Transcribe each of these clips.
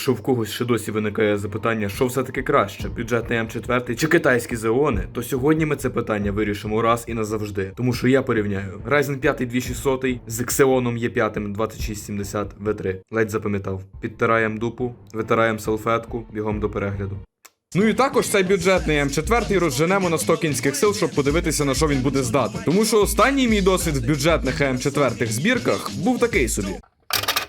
Якщо в когось ще досі виникає запитання, що все-таки краще, бюджетний М4 чи китайські Xeon, то сьогодні ми це питання вирішимо раз і назавжди. Тому що я порівняю Ryzen 5 2600 з Xeon E5 2670 V3. Ледь запам'ятав. Підтираємо дупу, витираємо салфетку, бігом до перегляду. Ну і також цей бюджетний М4 розженемо на 100 кінських сил, щоб подивитися на що він буде здатний. Тому що останній мій досвід в бюджетних М4 збірках був такий собі.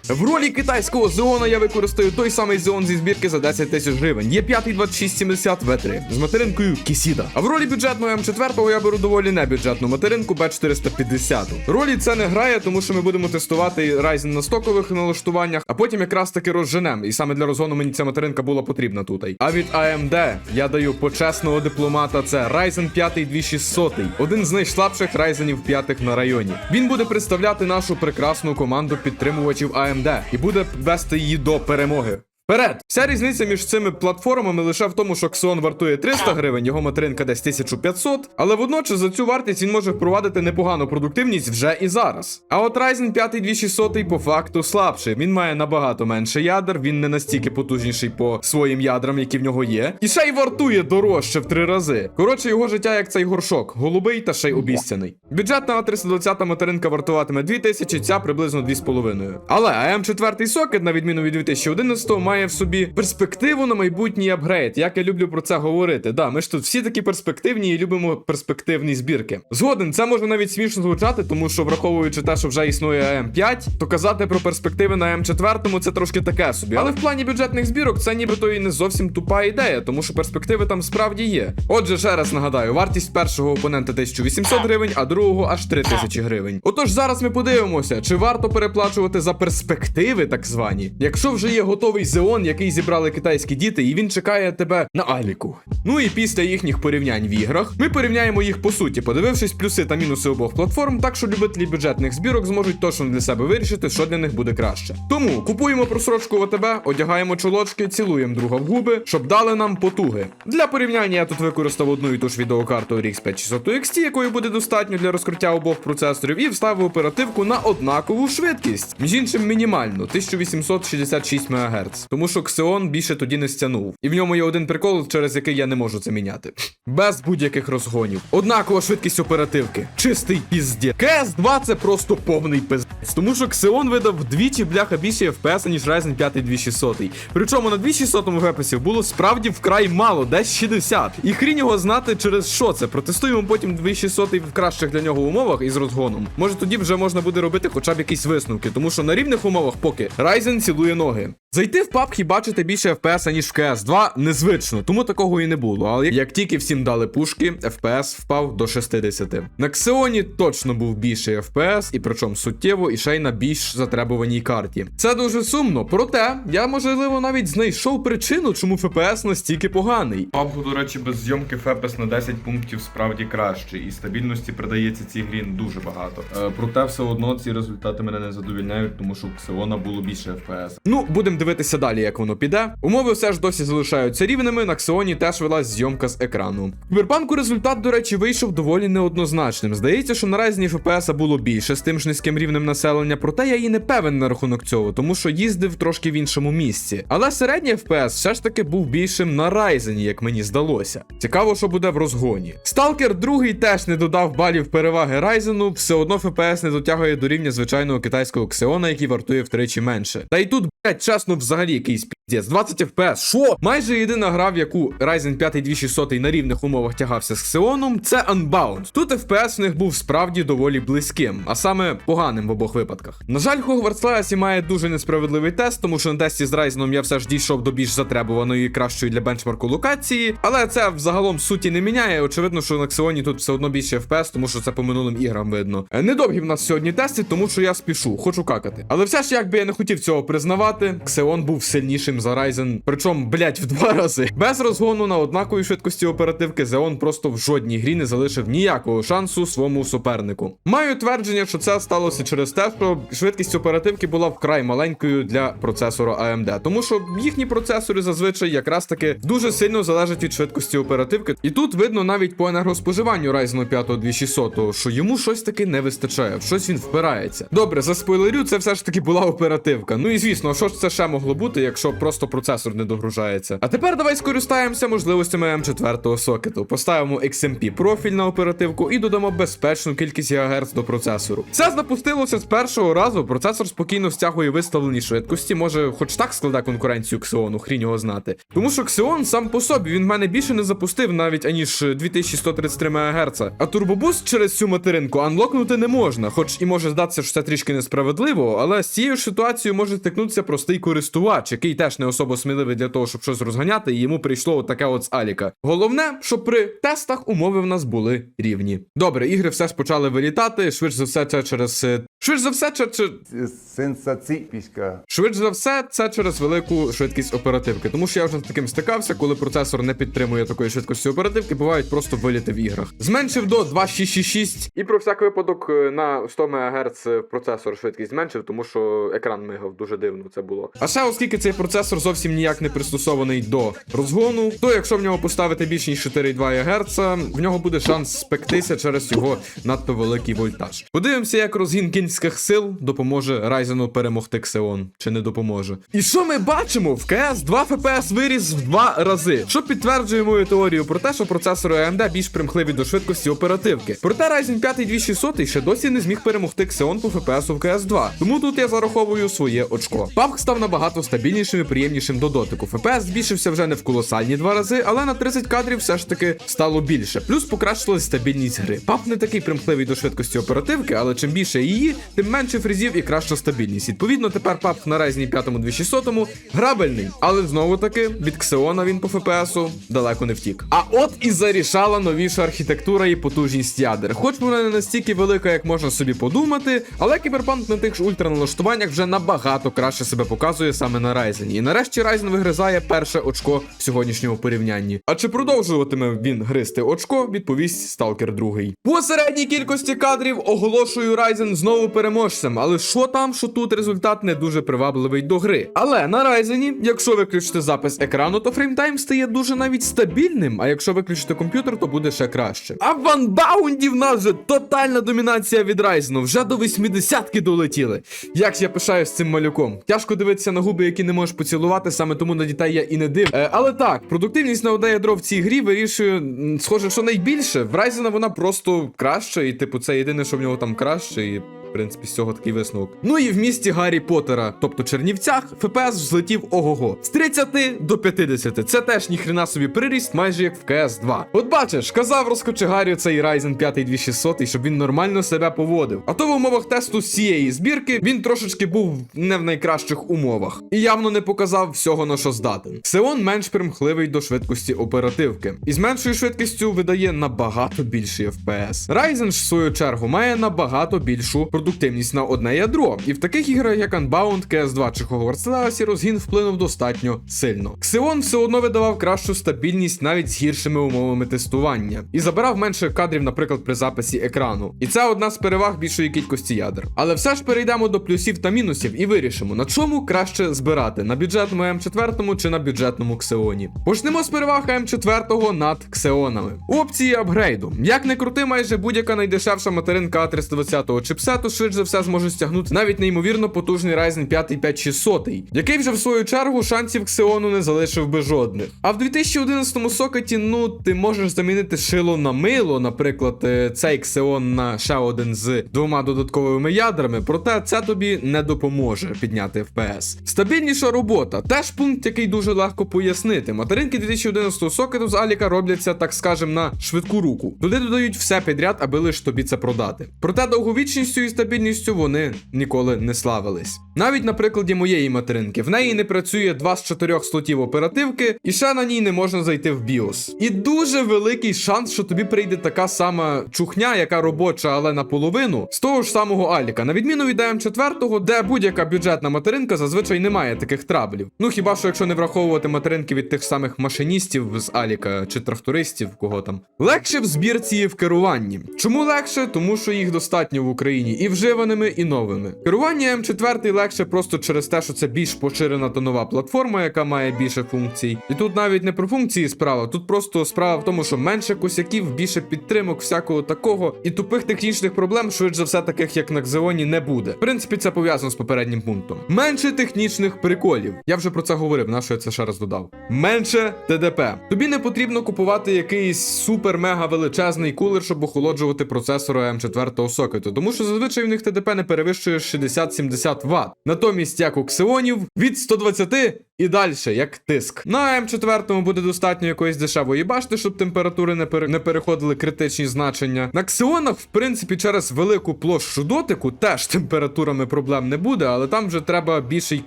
В ролі китайського Зеона я використаю той самий Зеон зі збірки за 10 тисяч гривень. Є 5 2670 V3 з материнкою Кісіда. А в ролі бюджетного М4 я беру доволі небюджетну материнку B450. Ролі це не грає, тому що ми будемо тестувати Ryzen на стокових налаштуваннях, а потім якраз таки розженем. І саме для розгону мені ця материнка була потрібна тут. А від AMD я даю почесного дипломата. Це Ryzen 5 2600, один з найслабших Ryzenів п'ятих на районі. Він буде представляти нашу прекрасну команду підтримувачів AMD і буде вести її до перемоги. Вперед! Вся різниця між цими платформами лише в тому, що Xeon вартує 300 гривень, його материнка десь 1500, але водночас за цю вартість він може впровадити непогану продуктивність вже і зараз. А от Ryzen 5 2600 по факту слабший. Він має набагато менше ядер, він не настільки потужніший по своїм ядрам, які в нього є. І ще й вартує дорожче в три рази. Коротше, його життя як цей горшок, голубий та ще й обіцяний. Бюджетна А320 материнка вартуватиме 2000, ця приблизно 2,5. Але АМ4 сокет, на відміну від 2011, має в собі перспективу на майбутній апгрейд. Як я люблю про це говорити. Да, ми ж тут всі такі перспективні і любимо перспективні збірки. Згоден, це може навіть смішно звучати, тому що враховуючи те, що вже існує АМ5, то казати про перспективи на М4 це трошки таке собі. Але в плані бюджетних збірок це нібито і не зовсім тупа ідея, тому що перспективи там справді є. Отже, ще раз нагадаю, вартість першого опонента 1800 гривень, а другого аж 3000 гривень. Отож, зараз ми подивимося, чи варто переплачувати за перспективи, так звані, якщо вже є готовий Xeon, який зібрали китайські діти, і він чекає тебе на Аліку. Ну і після їхніх порівнянь в іграх, ми порівняємо їх по суті, подивившись плюси та мінуси обох платформ, так що любителі бюджетних збірок зможуть точно для себе вирішити, що для них буде краще. Тому купуємо просрочку в АТБ, одягаємо чолочки, цілуємо друга в губи, щоб дали нам потуги. Для порівняння я тут використав одну і ту ж відеокарту RX 5600 XT, якої буде достатньо для розкриття обох процесорів, і вставив оперативку на однакову швидкість. Між іншим мінімальну 1866 МГц. Тому що Ксеон більше тоді не стягнув. І в ньому є один прикол, через який я не можу це міняти. Без будь-яких розгонів. Однакова швидкість оперативки. Чистий пізді. КС2 це просто повний пиздець. Тому що Xeon видав вдвічі бляха більше FPS, ніж Ryzen 5 2600. Причому на 2600 веписів було справді вкрай мало, десь 60. І хрінь його знати через що це. Протестуємо потім 2600 в кращих для нього умовах із розгоном. Може тоді вже можна буде робити хоча б якісь висновки, тому що на рівних умовах поки Ryzen цілує ноги. Зайти в PUBG і бачити більше FPS, ніж в CS2 незвично, тому такого і не було. Але як тільки всім дали пушки, FPS впав до 60. На Xeon точно був більший FPS, і причому суттєво, і ще й на більш затребуваній карті. Це дуже сумно, проте я можливо навіть знайшов причину, чому FPS настільки поганий. PUBG, до речі, без зйомки Фепес на 10 пунктів справді краще, і стабільності придається цій грі дуже багато. Е, проте все одно ці результати мене не задовільняють, тому що у Xeon було більше FPS. Ну, будемо дивитися далі, як воно піде. Умови все ж досі залишаються рівними. На Xeon теж велась зйомка з екрану. В Кіберпанку результат, до речі, вийшов доволі неоднозначним. Здається, що на Ryzen FPS було більше з тим ж низьким рівнем населення, проте я і не певен на рахунок цього, тому що їздив трошки в іншому місці. Але середній FPS все ж таки був більшим на Ryzen, як мені здалося. Цікаво, що буде в розгоні. Сталкер другий теж не додав балів переваги Ryzen, все одно FPS не дотягує до рівня звичайного китайського Xeon, який вартує втричі менше. Та й тут, блять, чесно, взагалі якийсь піздець. 20 FPS. Що? Майже єдина гра, в яку Ryzen 5 2600 на рівних умовах тягався з Xeon, це Unbound. Тут FPS в них був справді доволі близьким, а саме поганим в обох випадках. На жаль, Hogwarts Legacy має дуже несправедливий тест, тому що на тесті з Ryzen я все ж дійшов до більш затребуваної і кращої для бенчмарку локації, але це взагалом суті не міняє. Очевидно, що на Xeon тут все одно більше FPS, тому що це по минулим іграм видно. Недовгі в нас сьогодні тести, тому що я спішу, хочу какати. Але все ж, як би я не хотів цього признавати, Xeon був сильнішим за Ryzen, причому, блять, в два рази. Без розгону на однаковій швидкості оперативки Xeon просто в жодній грі не залишив ніякого шансу своєму супернику. Маю твердження, що це сталося через те, що швидкість оперативки була вкрай маленькою для процесора AMD, тому що їхні процесори зазвичай якраз таки дуже сильно залежать від швидкості оперативки. І тут видно навіть по енергоспоживанню Ryzen 5 2600, що йому щось таки не вистачає, щось він впирається. Добре, за спойлерю, це все ж таки була оперативка. Ну і звісно, що ж це ще могло бути, якщо просто процесор не догружається. А тепер давай скористаємося можливостями М4 сокету. Поставимо XMP профіль на оперативку і додамо безпечну кількість ГГц до процесору. Все запустилося з першого разу. Процесор спокійно стягує виставлені швидкості. Може, хоч так складе конкуренцію Xeon, хрінь його знати. Тому що Xeon сам по собі він в мене більше не запустив навіть аніж 2133 МГц. А турбобуст через цю материнку анлокнути не можна, хоч і може здатися, що це трішки несправедливо, але з цією ж ситуацією може стикнутися простий користувач, який теж не особо сміливий для того, щоб щось розганяти, і йому прийшло таке от з Аліка. Головне, щоб при тестах умови в нас були рівні. Добре, ігри все ж почали вилітати. Швидше за все, це через. е, Швидше за все, це, це, Сенсаційська. Швидше за все, це через велику швидкість оперативки, тому що я вже з таким стикався, коли процесор не підтримує такої швидкості оперативки, бувають просто виліти в іграх. Зменшив до 2666 і про всяк випадок е, на 100 МГц процесор швидкість зменшив, тому що екран мигав дуже дивно це було. А ще оскільки цей процесор зовсім ніяк не пристосований до розгону, то якщо в нього поставити більш ніж 4,2 ГГц, в нього буде шанс спектися через його надто великий вольтаж. Подивимося, як розгін кінських сил допоможе Ryzen перемогти Xeon, чи не допоможе. І що ми бачимо? В КС 2 FPS виріс в два рази, що підтверджує мою теорію про те, що процесори AMD більш примхливі до швидкості оперативки. Проте Ryzen 5 2600 ще досі не зміг перемогти Xeon по FPS в КС 2. Тому тут я зараховую своє очко. PUBG став набагато стабільнішим і приємнішим до дотику. FPS збільшився вже не в колосальні два рази, але на 30 кадрів все ж таки стало більше. Плюс покращилась стабільність гри. PUBG не такий примхливий до швидкості оперативки, але чим більше її, тим менше фрізів і краща стабільність. Відповідно, тепер PUBG на Ryzen 5 2600 грабельний, але знову таки від Xeon він по FPS далеко не втік. А от і зарішала новіша архітектура і потужність ядер. Хоч вона не настільки велика, як можна собі подумати, але кіберпанк на тих ж ультраналаштуваннях вже набагато краще себе показує саме на Ryzen. І нарешті Ryzen вигризає перше очко в сьогоднішньому порівнянні. А чи продовжуватиме він гризти очко, відповість Stalker 2. По середній кількості кадрів оголошую Ryzen знову переможцем, але що там, що тут результат не дуже привабливий до гри. Але на Ryzen, якщо виключити запис екрану, то фреймтайм стає дуже навіть стабільним, а якщо виключити комп'ютер, то буде ще краще. А в Unbound в нас вже тотальна домінація від Ryzen, вже до 80-ки долетіли. Як я пишаюсь цим малюком. Тяжко дивитися на губи, які не можеш поцілувати, саме тому на дітей я і не див. Е, але так, продуктивність на одне ядро в цій грі вирішує, схоже, що найбільше. В Ryzen вона просто краща, і типу, це єдине, що в нього там краще, і. Принципі, з цього такий висновок. Ну і в місті Гаррі Поттера, тобто Чернівцях, ФПС взлетів ого-го. З 30 до 50. Це теж ніхрена собі приріст, майже як в КС 2. От бачиш, казав розкочегарю цей Ryzen 5 2600, щоб він нормально себе поводив. А то в умовах тесту з цієї збірки він трошечки був не в найкращих умовах. І явно не показав всього на що здатен. Xeon менш примхливий до швидкості оперативки. І з меншою швидкістю видає набагато більший FPS. Ryzen ж в свою чергу має набагато більшу продуктивність на одне ядро. І в таких іграх, як Unbound, CS2 чи Hogwarts Legacy, розгін вплинув достатньо сильно. Xeon все одно видавав кращу стабільність навіть з гіршими умовами тестування. І забирав менше кадрів, наприклад, при записі екрану. І це одна з переваг більшої кількості ядер. Але все ж перейдемо до плюсів та мінусів і вирішимо, на чому краще збирати на бюджетному М4 чи на бюджетному Xeon. Почнемо з переваг М4 над Xeonами. Опції апгрейду. Як не крути, майже будь-яка найдешевша материнка А320 чипсету швидше за все зможе стягнути навіть неймовірно потужний Ryzen 5 5600, який вже в свою чергу шансів Xeon не залишив би жодних. А в 2011 сокеті, ну, ти можеш замінити шило на мило, наприклад, е, цей Xeon на ще один з двома додатковими ядрами, проте це тобі не допоможе підняти FPS. Стабільніша робота теж пункт, який дуже легко пояснити. Материнки 2011 сокету з Аліка робляться, так скажем, на швидку руку. Туди додають все підряд, аби лиш тобі це продати. Проте довговічністю і стабільністю вони ніколи не славились. Навіть на прикладі моєї материнки, в неї не працює 2 з 4 слотів оперативки, і ще на ній не можна зайти в BIOS. І дуже великий шанс, що тобі прийде така сама чухня, яка робоча, але наполовину, з того ж самого Аліка, на відміну від м 4 де будь-яка бюджетна материнка зазвичай не має таких траблів. Ну хіба що якщо не враховувати материнки від тих самих машиністів з Аліка чи трактористів, кого там. Легше в збірці і в керуванні. Чому легше? Тому що їх достатньо в Україні і вживаними, і новими. Керування М4 легше просто через те, що це більш поширена та нова платформа, яка має більше функцій. І тут навіть не про функції справа, тут просто справа в тому, що менше косяків, більше підтримок, всякого такого, і тупих технічних проблем, швидше за все, таких як на Xeon, не буде. В принципі, це пов'язано з попереднім пунктом. Менше технічних приколів. Я вже про це говорив, на що я це ще раз додав. Менше ТДП. Тобі не потрібно купувати якийсь супер-мега величезний кулер, щоб охолоджувати процесор М4 сокету, тому що зазвичай в них ТДП не перевищує 60-70 Вт. Натомість, як у ксеонів, від 120 і далі, як тиск. На М4 буде достатньо якоїсь дешевої башти, щоб температури не, пере... не переходили критичні значення. На ксеонах, в принципі, через велику площу дотику теж температурами проблем не буде, але там вже треба більший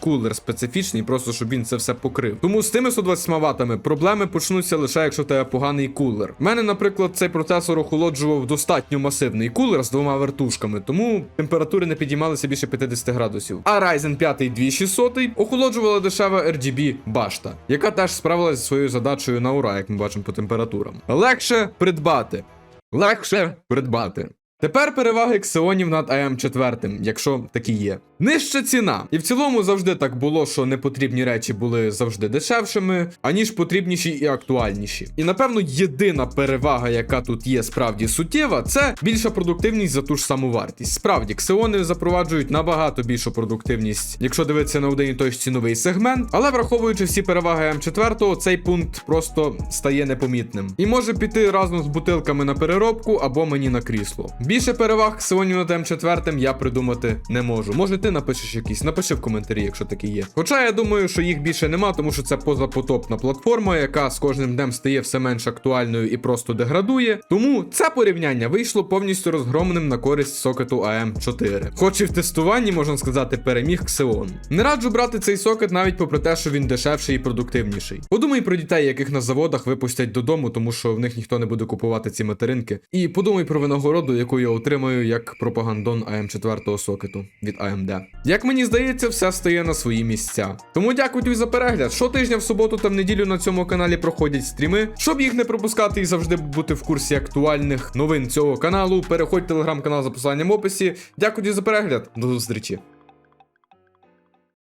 кулер специфічний, просто щоб він це все покрив. Тому з тими 120 ватами проблеми почнуться лише якщо тебе поганий кулер. У мене, наприклад, цей процесор охолоджував достатньо масивний кулер з двома вертушками, тому температури не підіймалися більше 50 градусів. А Ryzen 5 2600 охолоджувала дешева RGB башта, яка теж справилася зі своєю задачею на ура, як ми бачимо по температурам. Легше придбати. Легше придбати. Тепер переваги ксеонів над АМ4, якщо такі є. Нижча ціна. І в цілому завжди так було, що непотрібні речі були завжди дешевшими, аніж потрібніші і актуальніші. І напевно єдина перевага, яка тут є справді суттєва, це більша продуктивність за ту ж саму вартість. Справді, ксеони запроваджують набагато більшу продуктивність, якщо дивитися на один і той ж ціновий сегмент, але враховуючи всі переваги М4, цей пункт просто стає непомітним. І може піти разом з бутилками на переробку або мені на крісло. Більше переваг ксеонів над М4 я придумати не можу. Може, ти напишеш якісь, напиши в коментарі, якщо такі є. Хоча я думаю, що їх більше нема, тому що це позапотопна платформа, яка з кожним днем стає все менш актуальною і просто деградує. Тому це порівняння вийшло повністю розгромним на користь сокету AM4. Хоч і в тестуванні, можна сказати, переміг Xeon. Не раджу брати цей сокет навіть попри те, що він дешевший і продуктивніший. Подумай про дітей, яких на заводах випустять додому, тому що в них ніхто не буде купувати ці материнки. І подумай про винагороду, яку я отримаю як пропагандон ам 4 сокету від AMD. Як мені здається, все стає на свої місця. Тому дякую тобі за перегляд. Щотижня в суботу та в неділю на цьому каналі проходять стріми. Щоб їх не пропускати і завжди бути в курсі актуальних новин цього каналу, переходь в телеграм-канал за посиланням в описі. Дякую тобі за перегляд. До зустрічі.